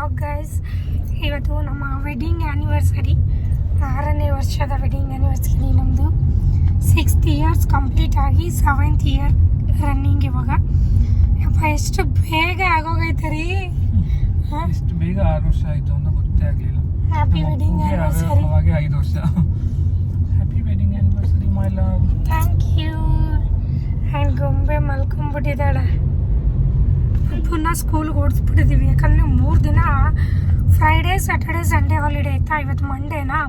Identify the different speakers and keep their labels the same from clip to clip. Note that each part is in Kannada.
Speaker 1: ವ್ಲಾಗ್ ಗೈಸ್ ಇವತ್ತು ನಮ್ಮ ವೆಡ್ಡಿಂಗ್ ಆ್ಯನಿವರ್ಸರಿ ಆರನೇ ವರ್ಷದ ವೆಡ್ಡಿಂಗ್ ಆ್ಯನಿವರ್ಸರಿ ನಮ್ಮದು ಸಿಕ್ಸ್ತ್ ಇಯರ್ಸ್ ಕಂಪ್ಲೀಟ್ ಆಗಿ ಸೆವೆಂತ್ ಇಯರ್ ರನ್ನಿಂಗ್ ಇವಾಗ. ಯಪ್ಪ ಎಷ್ಟು ಬೇಗ ಆಗೋಗೈತೆ ರೀ?
Speaker 2: ಎಷ್ಟು ಬೇಗ ಆರು ವರ್ಷ ಆಯಿತು ಅಂತ ಗೊತ್ತೇ ಆಗಲಿಲ್ಲ.
Speaker 1: ಹ್ಯಾಪಿ ವೆಡ್ಡಿಂಗ್ ಆ್ಯನಿವರ್ಸರಿ
Speaker 2: ಹಾಗೆ ಐದು ವರ್ಷ. Happy wedding anniversary my love
Speaker 1: thank you and ಗೊಂಬೆ ಮಲ್ಕೊಂಬಿಟ್ಟಿದ್ದಾಳೆ ಪುನಃ ಸ್ಕೂಲ್ಗೆ ಓಡಿಸ್ಬಿಟ್ಟಿದ್ದೀವಿ ಯಾಕಂದರೆ ಮೂರು ದಿನ ಫ್ರೈಡೇ ಸ್ಯಾಟರ್ಡೇ ಸಂಡೇ ಹಾಲಿಡೇ ಆಯ್ತಾ ಇವತ್ತು ಮಂಡೇನಾ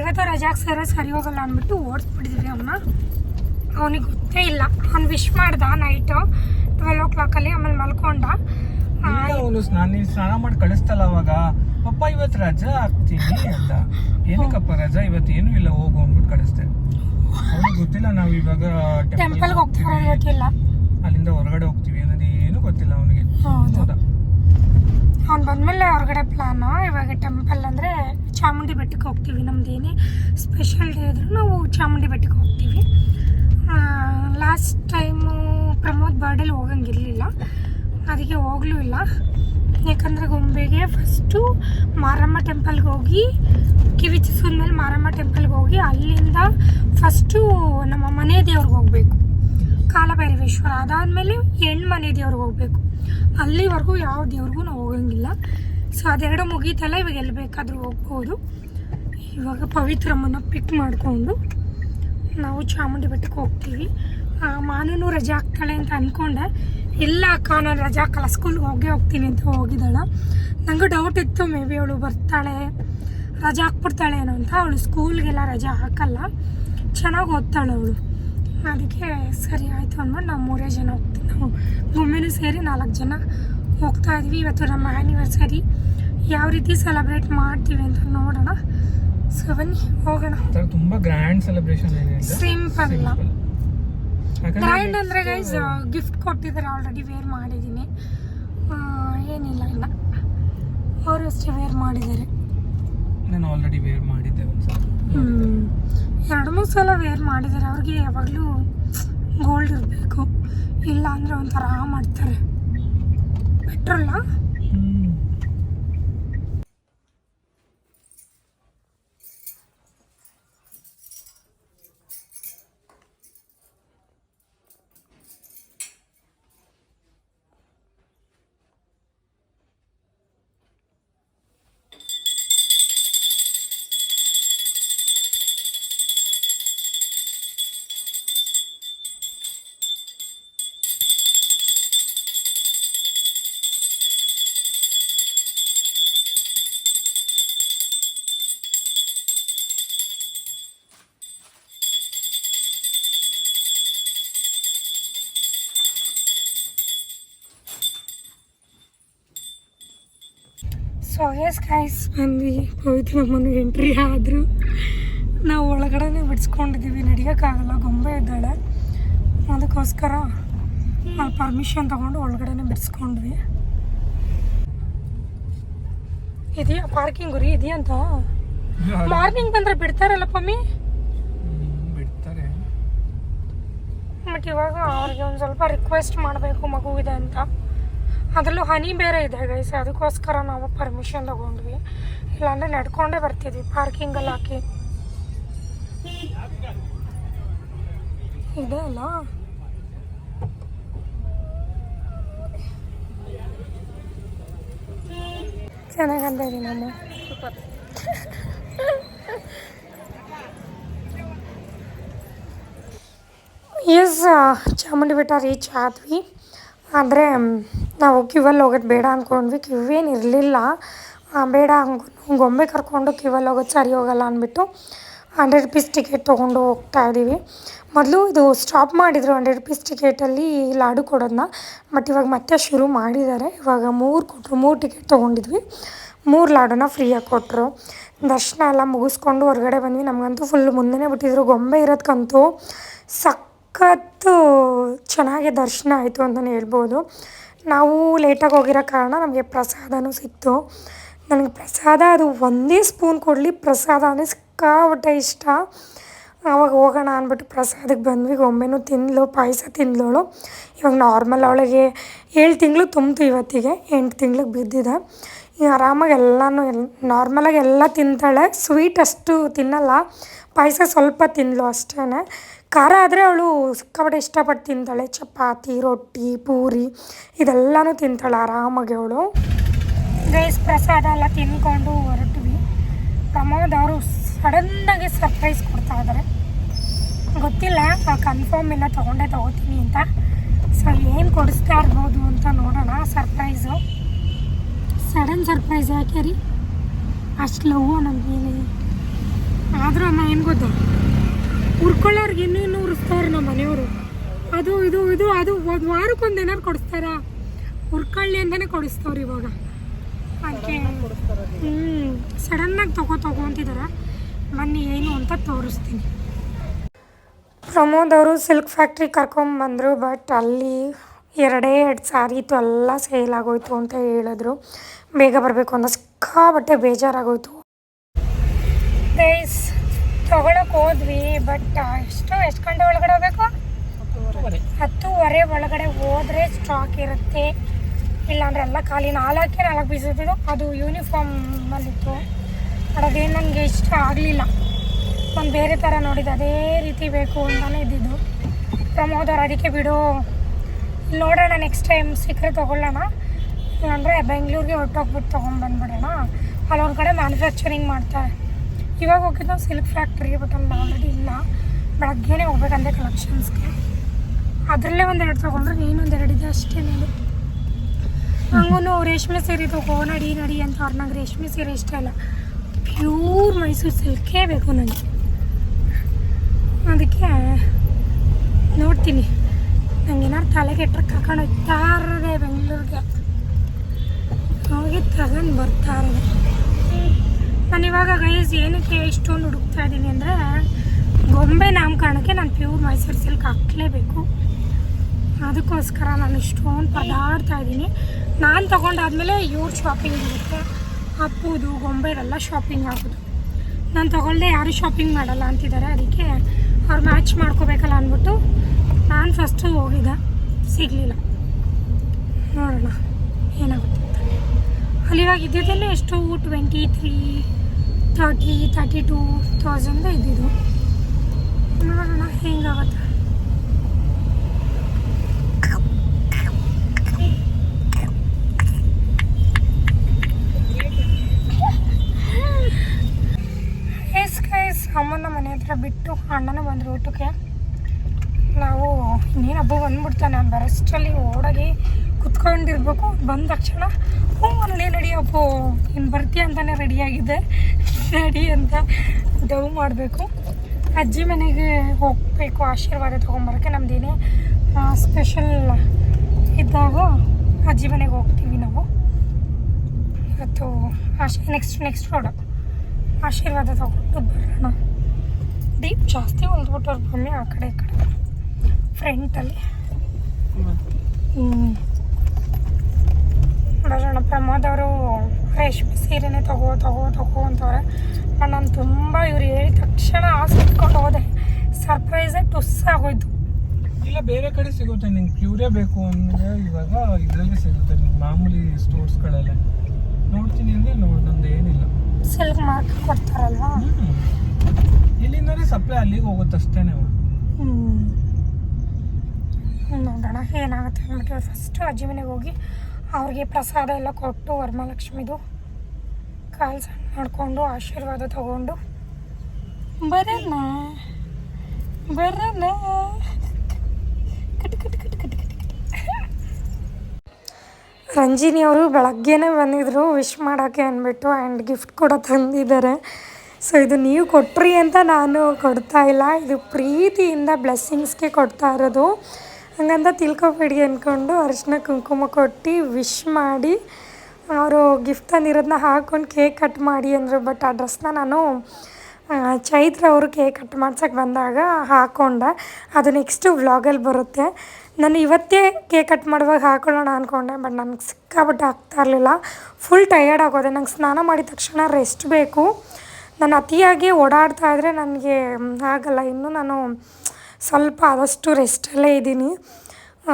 Speaker 1: ಇವತ್ತು ರಜಾಕ್ ಸರ ಸರಿ ಹೋಗಲ್ಲ ಅಂದ್ಬಿಟ್ಟು ಓಡಿಸ್ಬಿಟ್ಟಿದ್ದೀವಿ ಅವನ್ನ ಅವನಿಗೆ ಗೊತ್ತೇ ಇಲ್ಲ. ಅವ್ನು ವಿಶ್ ಮಾಡ್ದ ನೈಟು ಟ್ವೆಲ್ ಓ ಕ್ಲಾಕಲ್ಲಿ ಆಮೇಲೆ ಮಲ್ಕೊಂಡ.
Speaker 2: ಅವನು ನಾನು ಸ್ನಾನ ಮಾಡಿ ಕಳಿಸ್ತಲ್ಲ ಅವಾಗ. ಪಪ್ಪ ಇವತ್ತು ರಜಾ ಹಾಕ್ತೀನಿ ಅಂತ. ಏನಕ್ಕಪ್ಪ ರಜಾ? ಇವತ್ತು ಏನೂ ಇಲ್ಲ ಹೋಗು ಅಂದ್ಬಿಟ್ಟು ಕಳಿಸ್ತೆ ಅವ್ನಿಗೆ ಗೊತ್ತಿಲ್ಲ ನಾವು ಇವಾಗ
Speaker 1: ಟೆಂಪಲ್ಗೆ ಹೋಗ್ತೀವಿ. ಗೊತ್ತಿಲ್ಲ
Speaker 2: ಅಲ್ಲಿಂದ ಹೊರಗಡೆ ಹೋಗ್ತೀವಿ. ಅನ್ನೋದು ಏನೂ ಗೊತ್ತಿಲ್ಲ ಅವನಿಗೆ.
Speaker 1: ಹೌದು. ಅವ್ನು ಬಂದಮೇಲೆ ಹೊರಗಡೆ ಪ್ಲಾನು ಇವಾಗ ಟೆಂಪಲ್ ಅಂದರೆ ಚಾಮುಂಡಿ ಬೆಟ್ಟಕ್ಕೆ ಹೋಗ್ತೀವಿ. ನಮ್ದು ಏನೇ ಸ್ಪೆಷಲ್ ಡೇ ಇದ್ರೂ ನಾವು ಚಾಮುಂಡಿ ಬೆಟ್ಟಕ್ಕೆ ಹೋಗ್ತೀವಿ. ಲಾಸ್ಟ್ ಟೈಮು ಪ್ರಮೋದ್ ಬರ್ಡೇಲಿ ಹೋಗಂಗಿರಲಿಲ್ಲ ಅದಕ್ಕೆ ಹೋಗ್ಲೂ ಇಲ್ಲ. ಯಾಕಂದರೆ ಗೊಂಬೆಗೆ ಫಸ್ಟು ಮಾರಮ್ಮ ಟೆಂಪಲ್ಗೆ ಹೋಗಿ ಕಿವಿ ಮೇಲೆ ಮಾರಮ್ಮ ಟೆಂಪಲ್ಗೆ ಹೋಗಿ ಅಲ್ಲಿಂದ ಫಸ್ಟು ನಮ್ಮ ಮನೆ ದೇವ್ರಿಗೆ ಹೋಗಬೇಕು. ಕಾಲಭೈರವೇಶ್ವರ ಅದಾದಮೇಲೆ ಹೆಣ್ಣು ಮನೆ ದೇವ್ರಿಗೆ ಹೋಗಬೇಕು. ಅಲ್ಲಿವರೆಗೂ ಯಾವ ದೇವ್ರಿಗೂ ನಾವು ಹೋಗಂಗಿಲ್ಲ. ಸೊ ಅದೆರಡು ಮುಗೀತಲ್ಲ, ಇವಾಗ ಎಲ್ಲಿ ಬೇಕಾದರೂ ಹೋಗ್ಬೋದು. ಇವಾಗ ಪವಿತ್ರಮ್ಮನ ಪಿಕ್ ಮಾಡಿಕೊಂಡು ನಾವು ಚಾಮುಂಡಿ ಬೆಟ್ಟಕ್ಕೆ ಹೋಗ್ತೀವಿ. ಮಾನೂನು ರಜೆ ಹಾಕ್ತಾಳೆ ಅಂತ ಅಂದ್ಕೊಂಡೆ ಇಲ್ಲ ಅಕ್ಕ, ನಾನು ರಜೆ ಹಾಕಲ್ಲ ಸ್ಕೂಲ್ಗೆ ಹೋಗೇ ಹೋಗ್ತೀನಿ ಅಂತ ಹೋಗಿದ್ದಾಳೆ. ನನಗೂ ಡೌಟ್ ಇತ್ತು ಮೇ ಬಿ ಅವಳು ಬರ್ತಾಳೆ, ರಜೆ ಹಾಕ್ಬಿಡ್ತಾಳೆ ಏನೋ ಅಂತ. ಅವಳು ಸ್ಕೂಲ್ಗೆಲ್ಲ ರಜೆ ಹಾಕಲ್ಲ. ಚೆನ್ನಾಗಿ ಓದ್ತಾಳೆ ಅವಳು. ಅದಕ್ಕೆ ಸರಿ ಆಯಿತು ಅಂದ್ಬಿಟ್ಟು ನಾವು ಮೂರೇ ಜನ ಹೋಗ್ತೀವಿ. ನಾವು ಒಮ್ಮೆನೂ ಸೇರಿ ನಾಲ್ಕು ಜನ ಹೋಗ್ತಾ ಇದ್ವಿ. ಇವತ್ತು ನಮ್ಮ ಆ್ಯನಿವರ್ಸರಿ ಯಾವ ರೀತಿ ಸೆಲೆಬ್ರೇಟ್ ಮಾಡ್ತೀವಿ ಅಂತ ನೋಡೋಣ. ಸೊ ಬನ್ನಿ ಹೋಗೋಣ.
Speaker 2: ತುಂಬ ಗ್ರ್ಯಾಂಡ್ ಸೆಲೆಬ್ರೇಷನ್
Speaker 1: ಸಿಂಪಲ್. ಗ್ರ್ಯಾಂಡ್ ಅಂದರೆ ಗೈಸ್ ಗಿಫ್ಟ್ ಕೊಟ್ಟಿದ್ದಾರೆ ಆಲ್ರೆಡಿ ವೇರ್ ಮಾಡಿದ್ದೀನಿ. ಏನಿಲ್ಲ ಇಲ್ಲ. ಅವರು ಅಷ್ಟೇ ವೇರ್ ಮಾಡಿದ್ದಾರೆ.
Speaker 2: ನಾನು ಆಲ್ರೆಡಿ ವೇರ್ ಮಾಡಿದ್ದೆ.
Speaker 1: ಎರಡು ಸಲ ವೇರ್ ಮಾಡಿದ್ದಾರೆ ಅವ್ರಿಗೆ ಯಾವಾಗಲೂ ಗೋಲ್ಡ್ ಇರಬೇಕು. ಇಲ್ಲ ಅಂದರೆ ಒಂಥರ ಮಾಡ್ತಾರೆ. ಪೆಟ್ರೋಲ್ಲ ಸೊ ಎಸ್ ಬಂದು ಪವಿತ್ರ ಪವಿತ್ರಮ್ಮನ ಎಂಟ್ರಿ ಆದರು. ನಾವು ಒಳಗಡೆನೇ ಬಿಡಿಸ್ಕೊಂಡಿದ್ದೀವಿ ನಡಿಯೋಕ್ಕಾಗಲ್ಲ ಗೊಂಬೆ ಇದ್ದಾಳೆ. ಅದಕ್ಕೋಸ್ಕರ ನಾವು ಪರ್ಮಿಷನ್ ತೊಗೊಂಡು ಒಳಗಡೆನೆ ಬಿಡಿಸ್ಕೊಂಡ್ವಿ. ಇದೆಯಾ? ಪಾರ್ಕಿಂಗ್ ರೀ ಇದೆಯಂತ ಮಾರ್ನಿಂಗ್ ಬಂದರೆ ಬಿಡ್ತಾರಲ್ಲ ಪಮ್ಮಿ?
Speaker 2: ಬಿಡ್ತಾರೆ.
Speaker 1: ಬಟ್ ಇವಾಗ ಅವ್ರಿಗೆ ಒಂದು ಸ್ವಲ್ಪ ರಿಕ್ವೆಸ್ಟ್ ಮಾಡಬೇಕು ಮಗು ಇದೆ ಅಂತ. ಅದರಲ್ಲೂ ಹನಿ ಬೇರೆ ಇದೆ ಗೈಸ್ ಅದಕ್ಕೋಸ್ಕರ ನಾವು ಪರ್ಮಿಷನ್ ತಗೊಂಡ್ವಿ. ಇಲ್ಲಾಂದರೆ ನಡ್ಕೊಂಡೇ ಬರ್ತಿದ್ವಿ. ಪಾರ್ಕಿಂಗಲ್ಲಿ ಹಾಕಿ. ಇದೆ ಅಲ್ಲ? ಚೆನ್ನಾಗಂತ ಇದೆ ನಮ್ಮ. ಎಸ್ ಚಾಮುಂಡಿ ಬೆಟ್ಟ ರೀಚ್ ಆದ್ವಿ. ಆದರೆ ನಾವು ಕ್ಯೂವಲ್ಲಿ ಹೋಗೋದು ಬೇಡ ಅಂದ್ಕೊಂಡ್ವಿ ಕ್ಯೂವೇನು ಇರಲಿಲ್ಲ. ಬೇಡ ಅಂದ್ಕೊಂಡು ಗೊಂಬೆ ಕರ್ಕೊಂಡು ಕ್ಯೂವಲ್ಲಿ ಹೋಗೋದು ಸರಿ ಹೋಗಲ್ಲ ಅಂದ್ಬಿಟ್ಟು ಹಂಡ್ರೆಡ್ ರುಪೀಸ್ ಟಿಕೆಟ್ ತೊಗೊಂಡು ಹೋಗ್ತಾ ಇದ್ದೀವಿ. ಮೊದಲು ಇದು ಸ್ಟಾಪ್ ಮಾಡಿದರು ಹಂಡ್ರೆಡ್ ರುಪೀಸ್ ಟಿಕೆಟಲ್ಲಿ ಲಾಡು ಕೊಡೋದನ್ನ ಬಟ್ ಇವಾಗ ಮತ್ತೆ ಶುರು ಮಾಡಿದ್ದಾರೆ. ಇವಾಗ ಮೂರು ಕೊಟ್ಟರು ಮೂರು ಟಿಕೆಟ್ ತೊಗೊಂಡಿದ್ವಿ. ಮೂರು ಲಾಡನ್ನ ಫ್ರೀಯಾಗಿ ಕೊಟ್ಟರು ದರ್ಶನ ಎಲ್ಲ ಮುಗಿಸ್ಕೊಂಡು ಹೊರಗಡೆ ಬಂದ್ವಿ. ನಮಗಂತೂ ಫುಲ್ ಮುಂದೆನೇ ಬಿಟ್ಟಿದ್ರು. ಗೊಂಬೆ ಇರೋದಕ್ಕಂತೂ ಸಖತ್ತು ಚೆನ್ನಾಗಿ ದರ್ಶನ ಆಯಿತು ಅಂತಲೇ ಹೇಳ್ಬೋದು. ನಾವು ಲೇಟಾಗಿ ಹೋಗಿರೋ ಕಾರಣ ನಮಗೆ ಪ್ರಸಾದನೂ ಸಿಕ್ತು. ನನಗೆ ಪ್ರಸಾದ ಅದು ಒಂದೇ ಸ್ಪೂನ್ ಕೊಡಲಿ, ಪ್ರಸಾದ ಅಂದರೆ ಇಷ್ಟ. ಆವಾಗ ಹೋಗೋಣ ಅಂದ್ಬಿಟ್ಟು ಪ್ರಸಾದಕ್ಕೆ ಬಂದ್ವಿ. ಒಮ್ಮೆನೂ ತಿಂದಳು ಪಾಯಸ ತಿಂದಳು ಇವಾಗ ನಾರ್ಮಲ್ ಅವಳಿಗೆ ಏಳು ತಿಂಗಳು ತುಂಬಿತು ಇವತ್ತಿಗೆ, ಎಂಟು ತಿಂಗ್ಳಿಗೆ ಬಿದ್ದಿದೆ. ಆರಾಮಾಗಿ ಎಲ್ಲನೂ ಎಲ್ ನಾರ್ಮಲಾಗಿ ಎಲ್ಲ ತಿಂತಾಳೆ. ಸ್ವೀಟ್ ಅಷ್ಟು ತಿನ್ನಲ್ಲ. ಪಾಯಸ ಸ್ವಲ್ಪ ತಿಂದಳು ಅಷ್ಟೇ ಖಾರ ಆದರೆ ಅವಳು ಸಿಕ್ಕಾಪಟ್ಟೆ ಇಷ್ಟಪಟ್ಟು ತಿಂತಾಳೆ. ಚಪಾತಿ, ರೊಟ್ಟಿ, ಪೂರಿ ಇದೆಲ್ಲನೂ ತಿಂತಾಳೆ ಆರಾಮಾಗಿ ಅವಳು. ಗೈಸ್, ಪ್ರಸಾದ ಎಲ್ಲ ತಿನ್ಕೊಂಡು ಹೊರಟ್ವಿ. ಪ್ರಮೋದ್ ಅವರು ಸಡನ್ನಾಗಿ ಸರ್ಪ್ರೈಸ್ ಕೊಡ್ತಾ ಇದ್ದಾರೆ. ಗೊತ್ತಿಲ್ಲ ಕನ್ಫರ್ಮ್ ಇಲ್ಲ ತೊಗೊಂಡೇ ತೊಗೋತೀನಿ ಅಂತ. ಸೊ ಏನು ಕೊಡಿಸ್ತಾ ಇರ್ಬೋದು ಅಂತ ನೋಡೋಣ ಸರ್ಪ್ರೈಸು ಸಡನ್ ಸರ್ಪ್ರೈಸ್ ಯಾಕೆ ರೀ? ಅಷ್ಟು ಲವ್ ನಮಗೇನೆ. ಆದರೂ ಅಮ್ಮ, ಏನು ಗೊತ್ತಾ? ಉರ್ಕೊಳ್ಳೋರ್ಗೆ ಇನ್ನೂ ಇನ್ನೂ ಉರಿಸ್ತಾರೆ ನಮ್ಮ ಮನೆಯವರು. ಅದು, ಇದು ಇದು, ಅದು ಒಂದು ವಾರಕ್ಕೊಂದು ಏನಾರು ಕೊಡಿಸ್ತಾರ? ಉರ್ಕೊಳ್ಳಿ ಅಂತಲೇ ಕೊಡಿಸ್ತಾವ್ರಿ ಇವಾಗ. ಅದಕ್ಕೆ ಹ್ಞೂ ಸಡನ್ನಾಗಿ ತಗೋ ತಗೋ ಅಂತಿದ್ದಾರೆ ಬನ್ನಿ, ಏನು ಅಂತ ತೋರಿಸ್ತೀನಿ. ಪ್ರಮೋದ್ ಅವರು ಸಿಲ್ಕ್ ಫ್ಯಾಕ್ಟ್ರಿ ಕರ್ಕೊಂಬಂದರು ಬಟ್ ಅಲ್ಲಿ ಎರಡೇ ಎರಡು ಸಾರಿ ಇತ್ತು, ಎಲ್ಲ ಸೇಲ್ ಆಗೋಯ್ತು ಅಂತ ಹೇಳಿದ್ರು. ಬೇಗ ಬರಬೇಕು ಅಂತ ಸಿಕ್ಕಾಬಟ್ಟೆ ಬೇಜಾರಾಗೋಯ್ತು. ಗೈಸ್ ತಗೊಳಕ್ಕೆ ಹೋದ್ವಿ ಬಟ್ ಎಷ್ಟು ಎಷ್ಟು ಗಂಟೆ ಒಳಗಡೆ ಹೋಗ್ಬೇಕು? ಹತ್ತೂವರೆ. ಒಳಗಡೆ ಹೋದ್ರೆ ಸ್ಟಾಕ್ ಇರುತ್ತೆ. ಇಲ್ಲಾಂದ್ರೆ ಎಲ್ಲ ಖಾಲಿ ನಾಲ್ಕೇ ನಾಲ್ಕು ಪೀಸ್ ಅದು ಅದು ಯೂನಿಫಾರ್ಮಲ್ಲಿತ್ತು ಬಟ್ ಅದೇನು ನನಗೆ ಇಷ್ಟ ಆಗಲಿಲ್ಲ. ನಾನು ಬೇರೆ ಥರ ನೋಡಿದ್ದು ಅದೇ ರೀತಿ ಬೇಕು ಅಂತಲೇ ಇದ್ದಿದ್ದು. ಪ್ರಮೋದ್ ಅವ್ರು ಅದಕ್ಕೆ ಬಿಡು. ನೋಡೋಣ ನೆಕ್ಸ್ಟ್ ಟೈಮ್ ಸಿಕ್ಕರೆ ತೊಗೊಳ್ಳೋಣ. ಇಲ್ಲಾಂದರೆ ಬೆಂಗಳೂರಿಗೆ ಹೊಟ್ಟೋಗ್ಬಿಟ್ಟು ತೊಗೊಂಡ್ಬಂದ್ಬಿಡೋಣ. ಅಲ್ಲೊಂದು ಕಡೆ ಮ್ಯಾನುಫ್ಯಾಕ್ಚರಿಂಗ್ ಮಾಡ್ತಾರೆ. ಇವಾಗ ಹೋಗಿದ್ದು ಸಿಲ್ಕ್ ಫ್ಯಾಕ್ಟ್ರಿಗೆ ಬಟ್ ಅಲ್ಲಿ ಆಲ್ರೆಡಿ ಇಲ್ಲ. ಬೆಳಗ್ಗೆನೇ ಹೋಗ್ಬೇಕಂದೆ ಕಲೆಕ್ಷನ್ಸ್ಗೆ ಅದರಲ್ಲೇ ಒಂದೆರಡು ತೊಗೊಂಡ್ರೆ ನೀನೊಂದು ಎರಡಿದೆ ಅಷ್ಟೇ ನೀನು. ಹಂಗೂ ರೇಷ್ಮೆ ಸೀರೆ ತಗೋ, ನಡಿ ನಡಿ ಅಂತ ಅವ್ರು ನಂಗೆ ರೇಷ್ಮೆ ಸೀರೆ ಇಷ್ಟ ಇಲ್ಲ. ಪ್ಯೂರ್ ಮೈಸೂರು ಸಿಲ್ಕೇ ಬೇಕು ನನಗೆ ಅದಕ್ಕೆ ನೋಡ್ತೀನಿ. ನಂಗೆ ಏನಾರು ತಲೆ ಕೆಟ್ಟರೆ ಕರ್ಕೊಂಡು ಹೋಗ್ತಾ ಬೆಂಗಳೂರಿಗೆ. ಹೋಗಿ ತಗೊಂಡು ಬರ್ತಾ ಇರೋದೆ. ನಾನು ಇವಾಗ ಗೈಸ್ ಏನಕ್ಕೆ ಇಷ್ಟೊಂದು ಹುಡುಕ್ತಾ ಇದ್ದೀನಿ ಅಂದರೆ, ಗೊಂಬೆ ನಾಮಕರಣಕ್ಕೆ ನಾನು ಪ್ಯೂರ್ ಮೈಸೂರು ಸಿಲ್ಕ್ ಹಾಕಲೇಬೇಕು. ಅದಕ್ಕೋಸ್ಕರ ನಾನು ಇಷ್ಟೊಂದು ಪದಾಡ್ತಾ ಇದ್ದೀನಿ ನಾನು ತೊಗೊಂಡಾದ್ಮೇಲೆ ಇವ್ರ ಶಾಪಿಂಗ್ ಇರುತ್ತೆ. ಅಪ್ಪುದು, ಗೊಂಬೆರೆಲ್ಲ ಶಾಪಿಂಗ್ ಆಗೋದು. ನಾನು ತೊಗೊಳ್ದೆ ಯಾರು ಶಾಪಿಂಗ್ ಮಾಡಲ್ಲ ಅಂತಿದ್ದಾರೆ ಅದಕ್ಕೆ ಅವ್ರು ಮ್ಯಾಚ್ ಮಾಡ್ಕೋಬೇಕಲ್ಲ ಅಂದ್ಬಿಟ್ಟು ನಾನು ಫಸ್ಟು ಹೋಗಿದ್ದೆ. ಸಿಗಲಿಲ್ಲ. ನೋಡೋಣ, ಏನಾಗುತ್ತೆ ಅಲ್ಲಿ ಇವಾಗ ಇದ್ದಿದ್ದಲ್ಲೇ ಎಷ್ಟು twenty three thirty thirty two thousand ಇದ್ದಿದ್ದು. ನೋಡೋಣ ಹೆಂಗಾಗತ್ತೆ. ಅಮ್ಮನ ಮನೆ ಹತ್ರ ಬಿಟ್ಟು ಅಣ್ಣನ ಬಂದರು ಊಟಕ್ಕೆ. ನಾವು ಇನ್ನೇನು ಹಬ್ಬ ಬಂದ್ಬಿಡ್ತಾನೆ, ಬರೋಷ್ಟರಲ್ಲಿ ಓಡಾಗಿ ಕುತ್ಕೊಂಡಿರ್ಬೇಕು. ಬಂದ ತಕ್ಷಣ, ಹ್ಞೂ, ಅಲ್ಲಿ ನಡಿ ಅಪ್ಪು ಇನ್ನು ಬರ್ತೀಯ ಅಂತಲೇ ರೆಡಿಯಾಗಿದ್ದೆ ನಡಿ ಅಂತ ಡವ್ ಮಾಡಬೇಕು. ಅಜ್ಜಿ ಮನೆಗೆ ಹೋಗಬೇಕು, ಆಶೀರ್ವಾದ ತೊಗೊಂಬರೋಕ್ಕೆ. ನಮ್ಮದೇನೇ ಸ್ಪೆಷಲ್ ಇದ್ದಾಗ ಅಜ್ಜಿ ಮನೆಗೆ ಹೋಗ್ತೀವಿ ನಾವು. ಇವತ್ತು ಆಶ ನೆಕ್ಸ್ಟ್ ನೆಕ್ಸ್ಟ್ ರೋಡ ಆಶೀರ್ವಾದ ತಗೊಂಡು ಬರೋಣ. ಡೀಪ್ ಜಾಸ್ತಿ ಹೊಲ್ದ್ಬಿಟ್ಟವ್ರು ಬನ್ನಿ ಆ ಕಡೆ, ಈ ಕಡೆ. ಫ್ರೆಂಟಲ್ಲಿ ಹ್ಞೂ ಬರೋಣ ಪ್ರಮೋದ್ ಅವರು ರೇಷ್ಮೆ ಸೀರೆನೇ ತಗೋ ತಗೋ ತಗೋ ಅಂತವ್ರೆ. ಬಟ್ ನಾನು ತುಂಬ ಇವ್ರು ಹೇಳಿದ ತಕ್ಷಣ ಆಸೆ ಇಟ್ಕೊಂಡು ಹೋದೆ. ಸರ್ಪ್ರೈಸೇ ಟುಸ್ ಆಗೋಯ್ತು.
Speaker 2: ಇಲ್ಲ ಬೇರೆ ಕಡೆ ಸಿಗುತ್ತೆ. ನಿಂಗೆ ಪ್ಯೂರೇ ಬೇಕು ಅಂದರೆ ಇವಾಗ ಇದರಲ್ಲಿ ಸಿಗುತ್ತೆ. ನಿಂಗೆ ಮಾಮೂಲಿ ಸ್ಟೋರ್ಸ್ಗಳೆಲ್ಲ ನೋಡ್ತೀನಿ ಅಂದರೆ ನೋಡಿ ನಂದು ಏನಿಲ್ಲ.
Speaker 1: ಸಿಲ್ಕ್ ಮಾರ್ಕ್
Speaker 2: ಕೊಡ್ತಾರಲ್ಲ. ಇಲ್ಲಿಂದನೇ ಸಪ್ಲೈ ಅಲ್ಲಿಗೆ ಹೋಗುತ್ತೆ ಅಷ್ಟೇ
Speaker 1: ಹ್ಞೂ ನೋಡೋಣ ಏನಾಗುತ್ತೆ. ಅಂದ್ಬಿಟ್ಟು ಫಸ್ಟು ಅಜ್ಜಿ ಮನೆಗೆ ಹೋಗಿ ಅವ್ರಿಗೆ ಪ್ರಸಾದ ಎಲ್ಲ ಕೊಟ್ಟು ವರಮಹಾಲಕ್ಷ್ಮಿದು ಕಾಲು ಸಣ್ಣ ಮಾಡಿಕೊಂಡು ಆಶೀರ್ವಾದ ತಗೊಂಡು, ಬರೋಣ ಬರೋಣ. ರಂಜಿನಿ ಅವರು ಬೆಳಗ್ಗೆನೇ ಬಂದಿದ್ರು, ವಿಶ್ ಮಾಡೋಕ್ಕೆ ಅಂದ್ಬಿಟ್ಟು ಆ್ಯಂಡ್ ಗಿಫ್ಟ್ ಕೂಡ ತಂದಿದ್ದಾರೆ. ಸೊ, ಇದು ನೀವು ಕೊಟ್ರಿ ಅಂತ ನಾನು ಕೊಡ್ತಾ ಇಲ್ಲ. ಇದು ಪ್ರೀತಿಯಿಂದ, ಬ್ಲೆಸ್ಸಿಂಗ್ಸ್ಗೆ ಕೊಡ್ತಾ ಇರೋದು. ಹಂಗಂತ ತಿಳ್ಕೊಬೇಡಿ ಅಂದ್ಕೊಂಡು ಅರಿಶಿನ ಕುಂಕುಮ ಕೊಟ್ಟು ವಿಶ್ ಮಾಡಿ, ಅವರು ಗಿಫ್ಟ್ ತಂದಿರೋದನ್ನ ಹಾಕ್ಕೊಂಡು ಕೇಕ್ ಕಟ್ ಮಾಡಿ ಅಂದರು. ಬಟ್ ಆ ಡ್ರೆಸ್ನ ನಾನು ಚೈತ್ರ ಅವರು ಕೇಕ್ ಕಟ್ ಮಾಡ್ಸೋಕ್ಕೆ ಬಂದಾಗ ಹಾಕ್ಕೊಂಡೆ ಅದು ನೆಕ್ಸ್ಟು ವ್ಲಾಗಲ್ಲಿ ಬರುತ್ತೆ. ನಾನು ಇವತ್ತೇ ಕೇಕ್ ಕಟ್ ಮಾಡುವಾಗ ಹಾಕೊಳ್ಳೋಣ ಅಂದ್ಕೊಂಡೆ ಬಟ್ ನನಗೆ ಸಿಕ್ಕಾಬಿಟ್ಟು ಆಗ್ತಾ ಇರಲಿಲ್ಲ. ಫುಲ್ ಟಯರ್ಡ್ ಆಗೋದೆ. ನಂಗೆ ಸ್ನಾನ ಮಾಡಿದ ತಕ್ಷಣ ರೆಸ್ಟ್ ಬೇಕು. ನಾನು ಅತಿಯಾಗಿ ಓಡಾಡ್ತಾ ಇದ್ದರೆ ನನಗೆ ಆಗಲ್ಲ. ಇನ್ನೂ ನಾನು ಸ್ವಲ್ಪ ಆದಷ್ಟು ರೆಸ್ಟಲ್ಲೇ ಇದ್ದೀನಿ.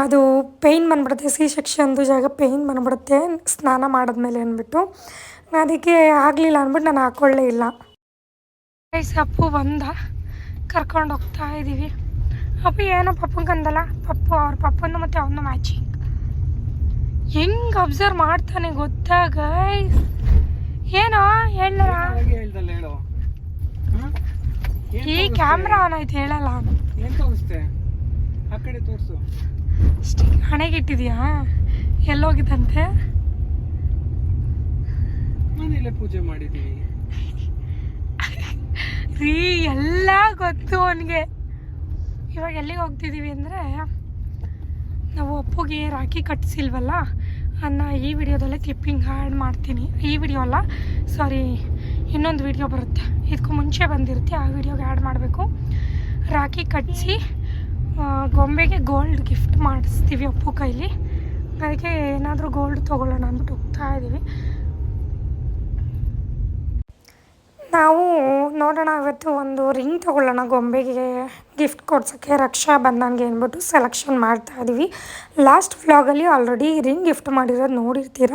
Speaker 1: ಅದು ಪೇಯ್ನ್ ಬಂದ್ಬಿಡುತ್ತೆ, ಸಿ ಸೆಕ್ಷನ್ದು ಜಾಗ ಪೇಯ್ನ್ ಬಂದ್ಬಿಡುತ್ತೆ, ಸ್ನಾನ ಮಾಡಿದ್ಮೇಲೆ ಅಂದ್ಬಿಟ್ಟು. ಅದಕ್ಕೆ ಆಗಲಿಲ್ಲ ಅಂದ್ಬಿಟ್ಟು ನಾನು ಹಾಕ್ಕೊಳ್ಳೇ ಇಲ್ಲ. ರೈಸ್ ಅಪ್ಪು ಬಂದ. ಕರ್ಕೊಂಡು ಹೋಗ್ತಾ ಇದ್ದೀವಿ ಅಪ್ಪು ಏನೋ ಪಪ್ಪಂಗೆ ಅಂದಲ್ಲ ಪಪ್ಪು, ಅವ್ರ ಪಪ್ಪಂದು ಮತ್ತು ಅವನ ಮ್ಯಾಚಿಂಗ್ ಹೆಂಗೆ ಅಬ್ಸರ್ವ್ ಮಾಡ್ತಾನೆ ಗೊತ್ತಾಗ ಏನೋ
Speaker 2: ಹೇಳು.
Speaker 1: ಈ ಕ್ಯಾಮ್ರಾ ಆನ್ ಆಯ್ತು ಹೇಳಲ್ಲ ಅವನು.
Speaker 2: ಏನ್ ತೋರಿಸ್ತೆ ಆ ಕಡೆ ತೋರಿಸು.
Speaker 1: ಸ್ಟಿಕ್ ಹಣೆಗಿಟ್ಟಿದ್ಯಾ? ಎಲ್ಲೋಗಿದ್ದಂತೆ?
Speaker 2: ಪೂಜೆ ಮಾಡಿದೀವಿ.
Speaker 1: ರೀ ಎಲ್ಲ ಗೊತ್ತು ಅವನಿಗೆ. ಇವಾಗ ಎಲ್ಲಿಗೆ ಹೋಗ್ತಿದ್ದೀವಿ ಅಂದರೆ ನಾವು ಅಪ್ಪುಗೆ ರಾಖಿ ಕಟ್ಸಿಲ್ವಲ್ಲ ಅನ್ನ ಈ ವಿಡಿಯೋದಲ್ಲೇ ಕ್ಲಿಪ್ಪಿಂಗ್ ಆ್ಯಡ್ ಮಾಡ್ತೀನಿ. ಈ ವಿಡಿಯೋ ಅಲ್ಲ ಸಾರಿ ಇನ್ನೊಂದು ವಿಡಿಯೋ ಬರುತ್ತೆ. ಇದಕ್ಕೂ ಮುಂಚೆ ಬಂದಿರುತ್ತೆ. ಆ ವಿಡಿಯೋಗೆ ಆ್ಯಡ್ ಮಾಡಬೇಕು. ರಾಖಿ ಕಟ್ಟಿಸಿ ಗೊಂಬೆಗೆ ಗೋಲ್ಡ್ ಗಿಫ್ಟ್ ಮಾಡಿಸ್ತೀವಿ ಅಪ್ಪು ಕೈಲಿ. ಅದಕ್ಕೆ ಏನಾದರೂ ಗೋಲ್ಡ್ ತೊಗೊಳ್ಳೋಣ ಅಂದ್ಬಿಟ್ಟು ಹೋಗ್ತಾ ಇದ್ದೀವಿ ನಾವು ನೋಡೋಣ ಇವತ್ತು ಒಂದು ರಿಂಗ್ ತೊಗೊಳ್ಳೋಣ. ಗೊಂಬೆಗೆ ಗಿಫ್ಟ್ ಕೊಡ್ಸೋಕ್ಕೆ ರಕ್ಷಾ ಬಂಧನ್ಗೆ ಅಂದ್ಬಿಟ್ಟು ಸೆಲೆಕ್ಷನ್ ಮಾಡ್ತಾ ಇದ್ದೀವಿ ಲಾಸ್ಟ್ ವ್ಲಾಗಲ್ಲಿ ಆಲ್ರೆಡಿ ರಿಂಗ್ ಗಿಫ್ಟ್ ಮಾಡಿರೋದು ನೋಡಿರ್ತೀರ?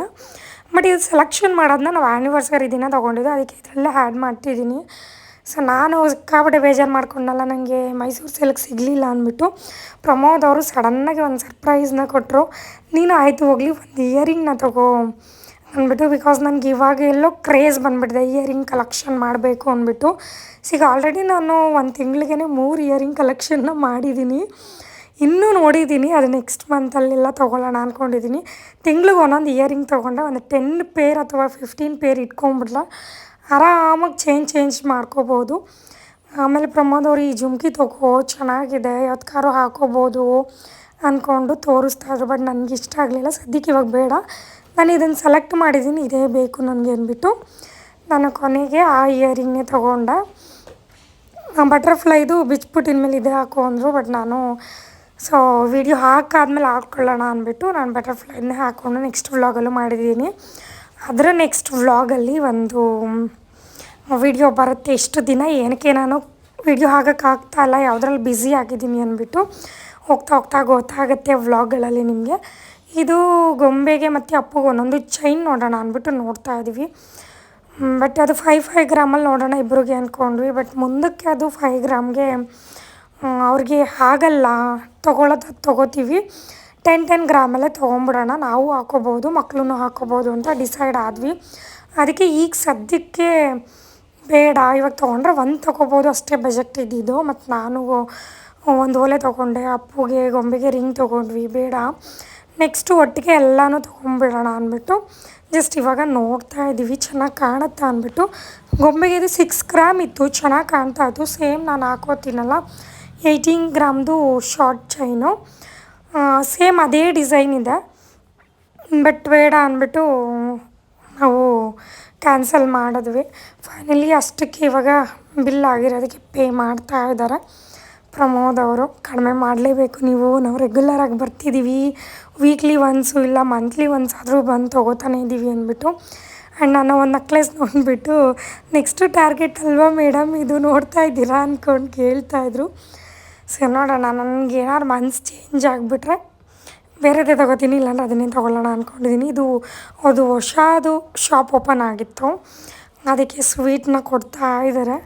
Speaker 1: ಬಟ್ ಇದು ಸೆಲೆಕ್ಷನ್ ಮಾಡೋದನ್ನ ನಾವು ಆ್ಯನಿವರ್ಸರಿ ದಿನ ತೊಗೊಂಡಿದ್ದು, ಅದಕ್ಕೆ ಇದರಲ್ಲೇ ಆ್ಯಡ್ ಮಾಡ್ತಿದ್ದೀನಿ. ಸೊ ನಾನು ಸಿಕ್ಕಾಪಟ್ಟೆ ಬೇಜಾರು ಮಾಡ್ಕೊಂಡಲ್ಲ ನನಗೆ ಮೈಸೂರು ಸಿಲ್ಕ್ ಸಿಗಲಿಲ್ಲ ಅಂದ್ಬಿಟ್ಟು ಪ್ರಮೋದ್ ಅವರು ಸಡನ್ನಾಗಿ ಒಂದು ಸರ್ಪ್ರೈಸ್ನ ಕೊಟ್ಟರು ನೀನು ಆಯಿತು ಹೋಗಲಿ, ಒಂದು ಇಯರಿಂಗ್ನ ತಗೋ ಅಂದ್ಬಿಟ್ಟು ಬಿಕಾಸ್ ನನಗೆ ಇವಾಗ ಎಲ್ಲೋ ಕ್ರೇಜ್ ಬಂದುಬಿಟ್ಟಿದೆ ಇಯರಿಂಗ್ ಕಲೆಕ್ಷನ್ ಮಾಡಬೇಕು ಅಂದ್ಬಿಟ್ಟು. ಸಿಗ ಆಲ್ರೆಡಿ ನಾನು ಒಂದು ತಿಂಗಳಿಗೇ ಮೂರು ಇಯರಿಂಗ್ ಕಲೆಕ್ಷನ್ನ ಮಾಡಿದ್ದೀನಿ ಇನ್ನೂ ನೋಡಿದ್ದೀನಿ, ಅದು ನೆಕ್ಸ್ಟ್ ಮಂತಲ್ಲೆಲ್ಲ ತೊಗೊಳ್ಳೋಣ ಅಂದ್ಕೊಂಡಿದ್ದೀನಿ ತಿಂಗ್ಳಿಗೆ ಒಂದೊಂದು ಇಯರಿಂಗ್ ತೊಗೊಂಡೆ, ಒಂದು ಟೆನ್ ಪೇರ್ ಅಥವಾ ಫಿಫ್ಟೀನ್ ಪೇರ್ ಇಟ್ಕೊಂಬಿಡ್ಲ. ಆರಾಮಾಗಿ ಚೇಂಜ್ ಚೇಂಜ್ ಮಾಡ್ಕೋಬೋದು. ಆಮೇಲೆ ಪ್ರಮೋದ್ ಅವರು ಈ ಜುಮ್ಕಿ ತೊಗೋ, ಚೆನ್ನಾಗಿದೆ ಯಾವ್ದಕ್ಕಾರು ಹಾಕೋಬೋದು ಅಂದ್ಕೊಂಡು ತೋರಿಸ್ತಾ ಇದ್ರು, ಬಟ್ ನನಗೆ ಇಷ್ಟ ಆಗಲಿಲ್ಲ. ಸದ್ಯಕ್ಕೆ ಇವಾಗ ಬೇಡ. ನಾನು ಇದನ್ನು ಸೆಲೆಕ್ಟ್ ಮಾಡಿದ್ದೀನಿ ಇದೇ ಬೇಕು ನನಗೆ ಅಂದ್ಬಿಟ್ಟು ನಾನು ಕೊನೆಗೆ ಆ ಇಯರಿಂಗ್ನೇ ತೊಗೊಂಡೆ. ಬಟರ್ಫ್ಲೈದು ಬಿಚ್ಚಿಬಿಟ್ಟಿನ ಮೇಲೆ ಇದೇ ಹಾಕು ಅಂದರು, ಬಟ್ ನಾನು ಸೊ ವಿಡಿಯೋ ಹಾಕಾದ್ಮೇಲೆ ಹಾಕ್ಕೊಳ್ಳೋಣ ಅಂದ್ಬಿಟ್ಟು ನಾನು ಬಟರ್ಫ್ಲೈನೇ ಹಾಕ್ಕೊಂಡು ನೆಕ್ಸ್ಟ್ ವ್ಲಾಗಲ್ಲೂ ಮಾಡಿದ್ದೀನಿ. ಅದರ ನೆಕ್ಸ್ಟ್ ವ್ಲಾಗಲ್ಲಿ ಒಂದು ವಿಡಿಯೋ ಬರುತ್ತೆ. ಎಷ್ಟು ದಿನ, ಏನಕ್ಕೆ ನಾನು ವಿಡಿಯೋ ಇಲ್ಲ, ಯಾವುದ್ರಲ್ಲಿ ಬ್ಯುಸಿ ಆಗಿದ್ದೀನಿ ಅಂದ್ಬಿಟ್ಟು ಹೋಗ್ತಾ ಹೋಗ್ತಾ ಗೊತ್ತಾಗುತ್ತೆ ವ್ಲಾಗ್ಗಳಲ್ಲಿ ನಿಮಗೆ. ಇದು ಗೊಂಬೆಗೆ ಮತ್ತು ಅಪ್ಪುಗೆ ಒಂದೊಂದು ಚೈನ್ ನೋಡೋಣ ಅಂದ್ಬಿಟ್ಟು ನೋಡ್ತಾ ಇದ್ದೀವಿ ಬಟ್ ಅದು ಫೈವ್ ಫೈವ್ ಗ್ರಾಮಲ್ಲಿ ನೋಡೋಣ ಇಬ್ಬರಿಗೆ ಅಂದ್ಕೊಂಡ್ವಿ. ಬಟ್ ಮುಂದಕ್ಕೆ ಅದು ಫೈವ್ ಗ್ರಾಮ್ಗೆ ಅವ್ರಿಗೆ ಆಗಲ್ಲ. ತೊಗೊಳೋದು ತೊಗೋತೀವಿ. ಟೆನ್ ಟೆನ್ ಗ್ರಾಮಲ್ಲೇ ತೊಗೊಂಬಿಡೋಣ ನಾವು ಹಾಕೋಬೋದು ಮಕ್ಕಳೂ ಹಾಕೋಬೋದು ಅಂತ ಡಿಸೈಡ್ ಆದ್ವಿ. ಅದಕ್ಕೆ ಈಗ ಸದ್ಯಕ್ಕೆ ಬೇಡ. ಇವಾಗ ತೊಗೊಂಡ್ರೆ ಒಂದು ತೊಗೋಬೋದು. ಅಷ್ಟೇ ಬಜೆಟ್ ಇದ್ದಿದ್ದು. ಮತ್ತು ನಾನು ಒಂದು ಓಲೆ ತೊಗೊಂಡೆ. ಅಪ್ಪುಗೆ, ಗೊಂಬೆಗೆ ರಿಂಗ್ ತೊಗೊಂಡ್ವಿ. ಬೇಡ. ನೆಕ್ಸ್ಟು ಒಟ್ಟಿಗೆ ಎಲ್ಲನೂ ತೊಗೊಂಬಿಡೋಣ ಅಂದ್ಬಿಟ್ಟು ಜಸ್ಟ್ ಇವಾಗ ನೋಡ್ತಾ ಇದ್ದೀವಿ. ಚೆನ್ನಾಗಿ ಕಾಣುತ್ತಾ ಅಂದ್ಬಿಟ್ಟು. ಗೊಂಬೆಗೆ ಇದು ಸಿಕ್ಸ್ ಗ್ರಾಮ್ ಇತ್ತು. ಚೆನ್ನಾಗಿ ಕಾಣ್ತಾ ಇತ್ತು. ಸೇಮ್ ನಾನು ಹಾಕೋತೀನಲ್ಲ. ಏಯ್ಟೀನ್ ಗ್ರಾಮ್ದು ಶಾರ್ಟ್ ಚೈನು ಸೇಮ್ ಅದೇ ಡಿಸೈನ್ ಇದೆ. ಬಟ್ ಬೇಡ ಅಂದ್ಬಿಟ್ಟು ನಾವು ಕ್ಯಾನ್ಸಲ್ ಮಾಡಿದ್ವಿ. ಫೈನಲಿ ಅಷ್ಟಕ್ಕೆ ಇವಾಗ ಬಿಲ್ ಆಗಿರೋದಕ್ಕೆ ಪೇ ಮಾಡ್ತಾ ಇದ್ದಾರೆ. ಪ್ರಮೋದ್ ಅವರು ಕಡಿಮೆ ಮಾಡಲೇಬೇಕು. ನೀವು, ನಾವು ರೆಗ್ಯುಲರಾಗಿ ಬರ್ತಿದ್ದೀವಿ. ವೀಕ್ಲಿ ಒನ್ಸು ಇಲ್ಲ ಮಂತ್ಲಿ ಒನ್ಸ್ ಆದರೂ ಬಂದು ತೊಗೋತಾನೆ ಇದ್ದೀವಿ ಅಂದ್ಬಿಟ್ಟು. ಆ್ಯಂಡ್ ನಾನು ಒಂದು ನೆಕ್ಲೆಸ್ ನೋಡಿಬಿಟ್ಟು ನೆಕ್ಸ್ಟು ಟಾರ್ಗೆಟ್ ಅಲ್ವಾ ಮೇಡಮ್ ಇದು ನೋಡ್ತಾ ಇದ್ದೀರಾ? ಅಂದ್ಕೊಂಡು ಕೇಳ್ತಾಯಿದ್ರು ಸೊ ನೋಡೋಣ. ನನಗೆ ಏನಾದ್ರು ಮನ್ಸು ಚೇಂಜ್ ಆಗಿಬಿಟ್ರೆ ಬೇರೆದೇ ತೊಗೋತೀನಿ, ಇಲ್ಲಾಂದ್ರೆ ಅದನ್ನೇ ತೊಗೊಳ್ಳೋಣ ಅಂದ್ಕೊಂಡಿದ್ದೀನಿ ಇದು, ಅದು ಹೊಸದು ಶಾಪ್ ಓಪನ್ ಆಗಿತ್ತು. ಅದಕ್ಕೆ ಸ್ವೀಟ್ನ ಕೊಡ್ತಾ ಇದ್ದಾರೆ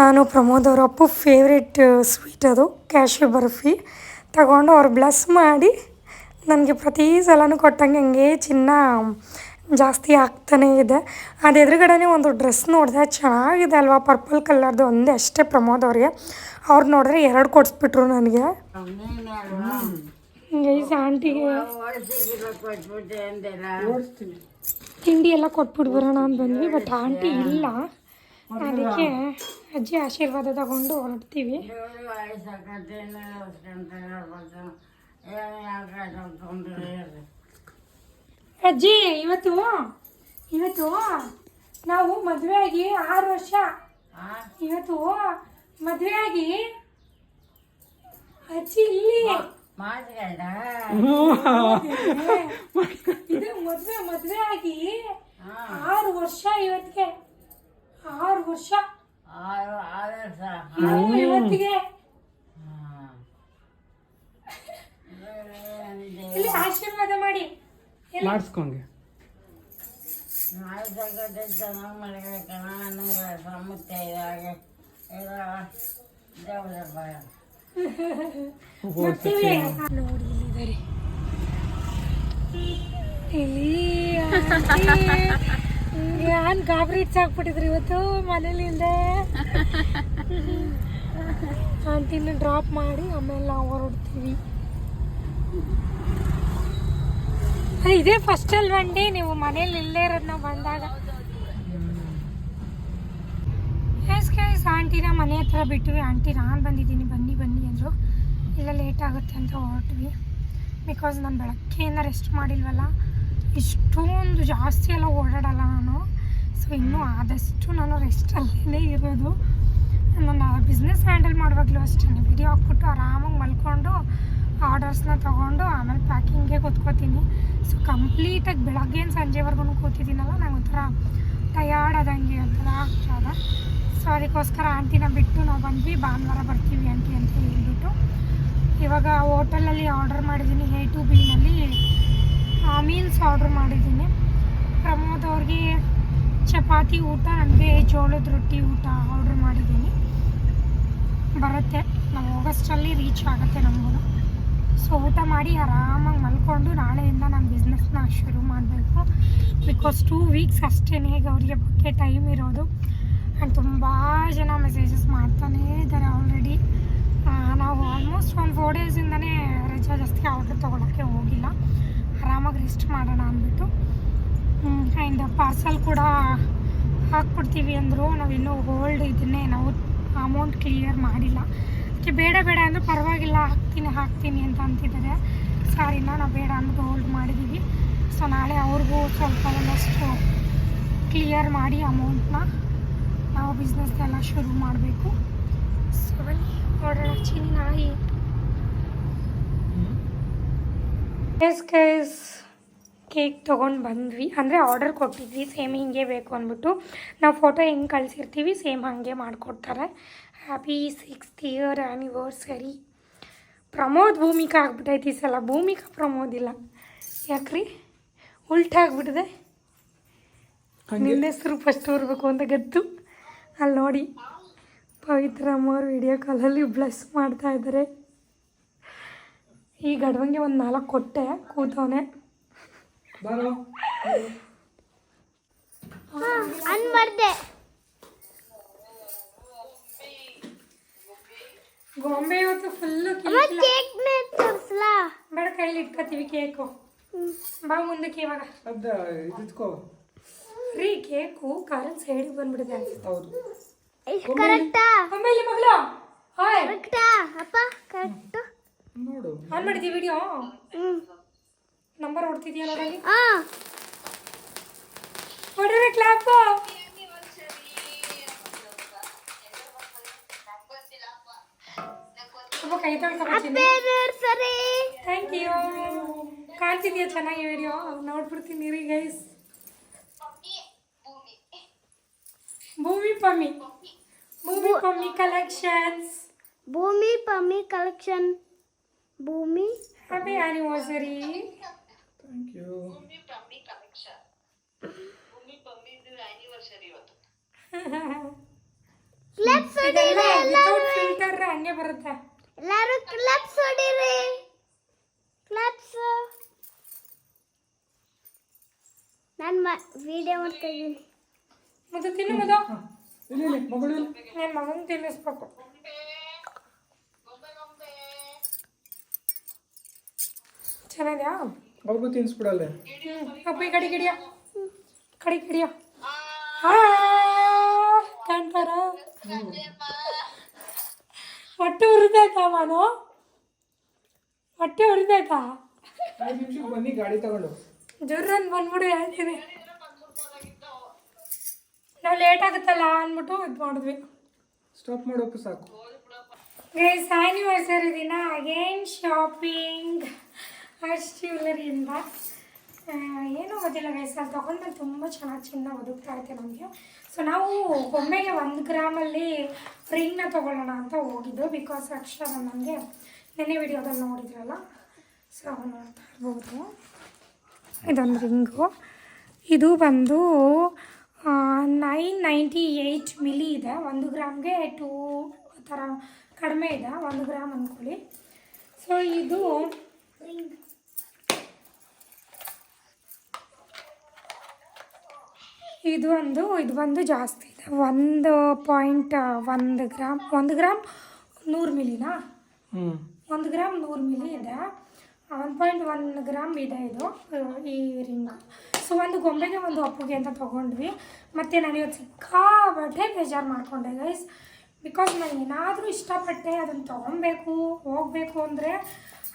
Speaker 1: ನಾನು ಪ್ರಮೋದ್ ಅವರ ಅಪ್ಪು ಫೇವ್ರೆಟ್ ಸ್ವೀಟ್ ಅದು ಕ್ಯಾಶ್ಯೂ ಬರ್ಫಿ. ತಗೊಂಡು ಅವ್ರು ಬ್ಲಸ್ ಮಾಡಿ ನನಗೆ ಪ್ರತಿ ಸಲನೂ ಕೊಟ್ಟಂಗೆ ಹಂಗೆ ಚಿನ್ನ ಜಾಸ್ತಿ ಆಗ್ತಾನೇ ಇದೆ. ಅದು ಎದುರುಗಡೆನೇ ಒಂದು ಡ್ರೆಸ್ ನೋಡಿದೆ, ಚೆನ್ನಾಗಿದೆ ಅಲ್ವಾ? ಪರ್ಪಲ್ ಕಲರ್ದು ಒಂದೇ ಅಷ್ಟೇ ಪ್ರಮೋದ್ ಅವ್ರಿಗೆ. ಅವ್ರು ನೋಡಿದ್ರೆ ಎರಡು ಕೊಡಿಸ್ಬಿಟ್ರು ನನಗೆ. ಗೈಸ್ ಆಂಟಿಗೆ ತಿಂಡಿ ಎಲ್ಲ ಕೊಟ್ಬಿಟ್ಟು ಬರೋಣ ಅಂತ ಬಂದ್ವಿ ಬಟ್ ಆಂಟಿ ಇಲ್ಲ. ಅದಕ್ಕೆ ಅಜ್ಜಿ ಆಶೀರ್ವಾದ ತಗೊಂಡು ಹೊರಡ್ತೀವಿ. ಅಜ್ಜಿ ಇವತ್ತು ಇವತ್ತು ನಾವು ಮದುವೆ ಆಗಿ ಆರು ವರ್ಷ. ಇವತ್ತು ಮದುವೆ ಆಗಿ ಅಜ್ಜಿ ಇಲ್ಲಿ. ಇದು ಮದುವೆ ಮದುವೆ ಆಗಿ ಆರು ವರ್ಷ ಇವತ್ತಿಗೆ. ಆರು ವರ್ಷ. ಇವತ್ತಿಗೆ. ಇಲ್ಲಿ ಆಶೀರ್ವಾದ ಮಾಡಿ. ಎಲ್ಲಿ?
Speaker 2: ಮಾಡಿಸ್ಕೊಂಗೆ.
Speaker 3: ನಾಳೆ ಜಗದ ಚೆನ್ನಾಗಿ ಮಾಡ್ಬೇಕಣ ಅನ್ನೋ ಸಮುದ್ರ ಇದಾಗ
Speaker 1: ನೋಡಿ ಇಲ್ಲಿದ್ದಾರೆ ಇಲ್ಲಿ ಯಾನ್ ಗಾಬರಿ ಹಿಡ್ಸಾಕ್ಬಿಟ್ಟಿದ್ರಿ ಇವತ್ತು ಮನೇಲಿಂದ? ಆಂಟಿನ ಡ್ರಾಪ್ ಮಾಡಿ ಆಮೇಲೆ ನಾವು ಹೊರಡ್ತೀವಿ. ಇದೇ ಫಸ್ಟ್ ಅಲ್ವಂಡಿ ನೀವು ಮನೇಲಿ ಇಲ್ಲೇ ಇರೋದು ನಾವು ಬಂದಾಗ. ಗೈಸ್ ಆಂಟಿನ ಮನೆ ಹತ್ರ ಬಿಟ್ವಿ ಆಂಟಿ, ನಾನು ಬಂದಿದ್ದೀನಿ, ಬನ್ನಿ ಬನ್ನಿ, ಅಂದರು. ಇಲ್ಲ ಲೇಟ್ ಆಗುತ್ತೆ ಅಂತ ಹೊರಟ್ವಿ. ಬಿಕಾಸ್ ನಾನು ಬೆಳಗ್ಗೆಯಿಂದ ರೆಸ್ಟ್ ಮಾಡಿಲ್ವಲ್ಲ, ಇಷ್ಟೊಂದು ಜಾಸ್ತಿ ಎಲ್ಲ ಓಡಾಡಲ್ಲ ನಾನು. ಸೊ ಇನ್ನೂ ಆದಷ್ಟು ನಾನು ರೆಸ್ಟಲ್ಲೇ ಇರೋದು. ನಾನು ಬಿಸ್ನೆಸ್ ಹ್ಯಾಂಡಲ್ ಮಾಡುವಾಗಲೂ ಅಷ್ಟೇ. ವಿಡಿಯೋ ಹಾಕ್ಬಿಟ್ಟು ಆರಾಮಾಗಿ ಮಲ್ಕೊಂಡು ಆರ್ಡರ್ಸ್ನ ತೊಗೊಂಡು, ಆಮೇಲೆ ಪ್ಯಾಕಿಂಗ್ಗೆ ಕೂತ್ಕೋತೀನಿ. ಸೊ ಕಂಪ್ಲೀಟಾಗಿ ಬೆಳಗ್ಗೆ ಸಂಜೆವರೆಗೂ ಕೂತಿದ್ದೀನಲ್ಲ ನಂಗೆ ಒಂಥರ ಆಗ್ತದ ಸೊ ಅದಕ್ಕೋಸ್ಕರ ಆಂಟಿನ ಬಿಟ್ಟು ನಾವು ಬಂದ್ವಿ. ಭಾನುವಾರ ಬರ್ತೀವಿ ಆಂಟಿ ಅಂತ ಹೇಳಿಬಿಟ್ಟು. ಇವಾಗ ಹೋಟೆಲಲ್ಲಿ ಆರ್ಡರ್ ಮಾಡಿದ್ದೀನಿ ಎ ಟು ಬಿನಲ್ಲಿ ಮೀಲ್ಸ್ ಆರ್ಡರ್ ಮಾಡಿದ್ದೀನಿ. ಪ್ರಮೋದ್ ಅವ್ರಿಗೆ ಚಪಾತಿ ಊಟ, ನನಗೆ ಜೋಳದ ರೊಟ್ಟಿ ಊಟ ಆರ್ಡರ್ ಮಾಡಿದ್ದೀನಿ. ಬರುತ್ತೆ. ನಾವು ಆಗಸ್ಟಲ್ಲಿ ರೀಚ್ ಆಗುತ್ತೆ ನಮಗೂ ಸೊ ಊಟ ಮಾಡಿ ಆರಾಮಾಗಿ ಮಲ್ಕೊಂಡು ನಾಳೆಯಿಂದ ನಾನು ಬಿಸ್ನೆಸ್ನ ಶುರು ಮಾಡಬೇಕು. ಬಿಕಾಸ್ ಟೂ ವೀಕ್ಸ್ ಅಷ್ಟೇ ಅವರಿಗೆ ಬಗ್ಗೆ ಟೈಮ್ ಇರೋದು. ಆ್ಯಂಡ್ ತುಂಬ ಜನ ಮೆಸೇಜಸ್ ಮಾಡ್ತಾನೇ ಇದ್ದಾರೆ ಆಲ್ರೆಡಿ ನಾವು ಆಲ್ಮೋಸ್ಟ್ ಒಂದು ಫೋರ್ ಡೇಸಿಂದನೇ ರಜಾ ಜಾಸ್ತಿ ಆರ್ಡ್ರ್ ತೊಗೊಳಕ್ಕೆ ಹೋಗಿಲ್ಲ. ಆರಾಮಾಗಿ ರೆಸ್ಟ್ ಮಾಡೋಣ ಅಂದ್ಬಿಟ್ಟು. ಆ್ಯಂಡ್ ಪಾರ್ಸಲ್ ಕೂಡ ಹಾಕ್ಬಿಡ್ತೀವಿ ಅಂದರು. ನಾವಿನ್ನೂ ಹೋಲ್ಡ್ ಇದನ್ನೇ ನಾವು ಅಮೌಂಟ್ ಕ್ಲಿಯರ್ ಮಾಡಿಲ್ಲ. ಅದಕ್ಕೆ ಬೇಡ ಬೇಡ ಅಂದರೆ ಪರವಾಗಿಲ್ಲ, ಹಾಕ್ತೀನಿ ಹಾಕ್ತೀನಿ ಅಂತ ಅಂತಿದ್ದಾರೆ. ಸಾರಿನ ನಾವು ಬೇಡ ಅಂದ್ಬಿಟ್ಟು ಹೋಲ್ಡ್ ಮಾಡಿದ್ದೀವಿ ಸೊ ನಾಳೆ ಅವ್ರಿಗೂ ಸ್ವಲ್ಪ ಒಂದಷ್ಟು ಕ್ಲಿಯರ್ ಮಾಡಿ ಅಮೌಂಟ್ನ ನಾವು ಬಿಸ್ನೆಸ್ನೆಲ್ಲ ಶುರು ಮಾಡಬೇಕು. ಸೊ ಬನ್ನಿ ನೋಡೋಣ ಚೀನಿ ನಾಯಿ. ಎಸ್ ಕೇಕ್ ತೊಗೊಂಡು ಬಂದ್ವಿ. ಅಂದರೆ ಆರ್ಡರ್ ಕೊಟ್ಟಿದ್ವಿ. ಸೇಮ್ ಹಿಂಗೆ ಬೇಕು ಅಂದ್ಬಿಟ್ಟು. ನಾವು ಫೋಟೋ ಹೆಂಗೆ ಕಳಿಸಿರ್ತೀವಿ ಸೇಮ್ ಹಾಗೆ ಮಾಡಿಕೊಡ್ತಾರೆ. Happy sixth year anniversary Pramod Bhoomika ಆಗ್ಬಿಟ್ಟೈತಿ ಈ ಸಲ. ಭೂಮಿಕಾ ಪ್ರಮೋದ್ ಇಲ್ಲ. ಯಾಕ್ರಿ? ಉಲ್ಟಾ ಆಗ್ಬಿಟ್ಟಿದೆ ನಿನ್ನ ಹೆಸರು ಫಸ್ಟ್ ಬರಬೇಕು ಅಂತ ಗತ್ತು ಅಲ್ಲಿ ನೋಡಿ ಪವಿತ್ರ ಅಮ್ಮವ್ರು ವಿಡಿಯೋ ಕಾಲಲ್ಲಿ ಬ್ಲಸ್ ಮಾಡ್ತಾ ಇದ್ದಾರೆ. ಈ ಗಡವಂಗೆ ಒಂದು ನಾಲ್ಕು ಕೊಟ್ಟೆ ಕೂತವನೆ.
Speaker 2: ಅನ್
Speaker 4: ಅನ್ಬಾರ್ದೆ
Speaker 1: ಗೊಂಬೆ ಇವತ್ತು ಫುಲ್ಲು
Speaker 4: ಕೇಕ್ ತೋರಿಸ್ಲಾ?
Speaker 1: ಬೇಡ ಕೈಲಿ ಇಟ್ಕೋತೀವಿ ಕೇಕು ಬಾ ಮುಂದಕ್ಕೆ ಇವಾಗ.
Speaker 2: ಅದ ಇದಿಟ್ಕೋ
Speaker 1: ರೀ ಕೇಕು ಕಾಲಲ್ಲಿ ಸೈಡಿಗೆ ಬಂದ್ಬಿಡಿದೆ
Speaker 2: ಹೌದು.
Speaker 4: ಎಷ್ಟು ಕರೆಕ್ಟಾ?
Speaker 1: ಆಮೇಲೆ ಮಗಳು ಹಾಯ್.
Speaker 4: ಕರೆಕ್ಟಾ? ಅಪ್ಪ ಕರೆಕ್ಟ್.
Speaker 2: ನೋಡು.
Speaker 1: ಆನ್ ಮಾಡಿದ್ದೀವಿ ವಿಡಿಯೋ ನಂಬರ್ ಹೊಡ್ತಿದ್ಯಾ ನೋಡಲ್ಲಿ
Speaker 4: ಹಾಂ.
Speaker 1: ಹೊಡ್ರಿ ಕ್ಲಾಪು ಸ್ವಲ್ಪ ಕೈ ತೊಳ್ಕೊಬರ್ತೀನಿ
Speaker 4: ಸರಿ
Speaker 1: ಥ್ಯಾಂಕ್ ಯು ಕಾಣ್ತಿದ್ಯಾ ಚೆನ್ನಾಗಿ ವಿಡಿಯೋ ನೋಡ್ಬಿಡ್ತೀನಿ ರೀ ಗೈಸ್ ಭೂಮಿ Pammi Bhoomi Pammi collections
Speaker 4: Bhoomi Pammi collection Bhoomi
Speaker 1: happy anniversary
Speaker 2: thank you
Speaker 4: claps ಹೊಡೀರಿ
Speaker 1: without filter ಹಂಗೆ ಬರುತ್ತೆ
Speaker 4: ಎಲ್ಲಾರು ಕ್ಲಬ್ಸ್ ಹೊಡಿರಿ. ಕ್ಲಬ್ಸ್ ನಾನು ಮ ವಿಡಿಯೋ ಮಾಡ್ತಾ ಇದ್ದೀನಿ.
Speaker 1: ಮುದ್ದು ತಿನ್ನು ಮಗ.
Speaker 2: ಇಲ್ಲ ಇಲ್ಲ ಮಗಳು.
Speaker 1: ನನ್ನ ಮಗನ ತಿನ್ನಿಸ್ಬೇಕು. ಚೆನ್ನಾಗಿದೆಯಾ
Speaker 2: ಅವ್ರಿಗೂ ತಿನ್ಸ್ಬಿಡಲ್ಲ.
Speaker 1: ಅಪ್ಪ ಈ ಕಡೆ ಗಿಡಿಯ ಕಡೆ ಗಿಡಿಯ ಕಾಣ್ತಾರ ಹೊಟ್ಟೆ ಉರಿದೈತಾ ಮಾನು? ಹೊಟ್ಟೆ ಉರಿದೈತಾ
Speaker 2: ಬನ್ನಿ ಗಾಡಿ ತಗೊಂಡು
Speaker 1: ಜೋರನ್ ಬಂದ್ಬಿಡು ಹೇಳ್ತೀನಿ. ನಾವು ಲೇಟ್ ಆಗುತ್ತಲ್ಲ ಅಂದ್ಬಿಟ್ಟು ಇದು ಮಾಡಿದ್ವಿ.
Speaker 2: ಸ್ಟಾಪ್ ಮಾಡೋಕೆ ಸಾಕು.
Speaker 1: ಗೈಸ್ ಆ್ಯನಿವರ್ಸರಿ ದಿನ ಅಗೇನ್ ಶಾಪಿಂಗ್ ಹರ್ಷ್ ಜ್ಯುವೆಲರಿಯಿಂದ ಏನೂ ಗೊತ್ತಿಲ್ಲ ಗೈಸ್ ಅದು ತೊಗೊಂಡ್ಮೇಲೆ ತುಂಬ ಚೆನ್ನಾಗಿ ಚಿನ್ನ ಒದಗ್ತಾ ನಮಗೆ. ಸೊ ನಾವು ಒಮ್ಮೆಗೆ ಒಂದು ಗ್ರಾಮಲ್ಲಿ ರಿಂಗ್ನ ತೊಗೊಳ್ಳೋಣ ಅಂತ ಹೋಗಿದ್ದು ಬಿಕಾಸ್ ಅಕ್ಷರ ನನಗೆ ನೆನ್ನೆ ವಿಡಿಯೋದಲ್ಲಿ ನೋಡಿದ್ರಲ್ಲ? ಸೊ ನೋಡ್ತಾ ಇರ್ಬೋದು. ಇದೊಂದು ರಿಂಗು ಇದು ಬಂದು ನೈನ್ ನೈಂಟಿ ಏಯ್ಟ್ ಮಿಲಿ ಇದೆ. ಒಂದು ಗ್ರಾಮ್ಗೆ ಟೂ ಥರ ಕಡಿಮೆ ಇದೆ. ಒಂದು ಗ್ರಾಮ್ ಅಂದ್ಕೊಳ್ಳಿ ಸೊ ಇದು ಇದು ಒಂದು ಇದು ಒಂದು ಜಾಸ್ತಿ ಇದೆ. ಒಂದು ಪಾಯಿಂಟ್ ಒಂದು ಗ್ರಾಮ್ ಒಂದು ಗ್ರಾಮ್ ನೂರು ಮಿಲಿನಾ? ಒಂದು ಗ್ರಾಮ್ ನೂರು ಮಿಲಿ ಇದೆ. ಒನ್ ಪಾಯಿಂಟ್ ಒನ್ ಗ್ರಾಮ್ ಇದೆ ಇದು ಈ ರಿಂಗ್. ಸೊ ಒಂದು ಗೊಂಬೆಗೆ ಒಂದು ಅಪ್ಪುಗೆ ಅಂತ ತೊಗೊಂಡ್ವಿ. ಮತ್ತು ನಾನು ಇವತ್ತು ಸಿಕ್ಕಾಬಟ್ಟೆ ಬೇಜಾರು ಮಾಡಿಕೊಂಡೆ ಗೈಸ್ ಬಿಕಾಸ್ ನಾನು ಏನಾದರೂ ಇಷ್ಟಪಟ್ಟೆ ಅದನ್ನು ತೊಗೊಬೇಕು ಹೋಗಬೇಕು ಅಂದರೆ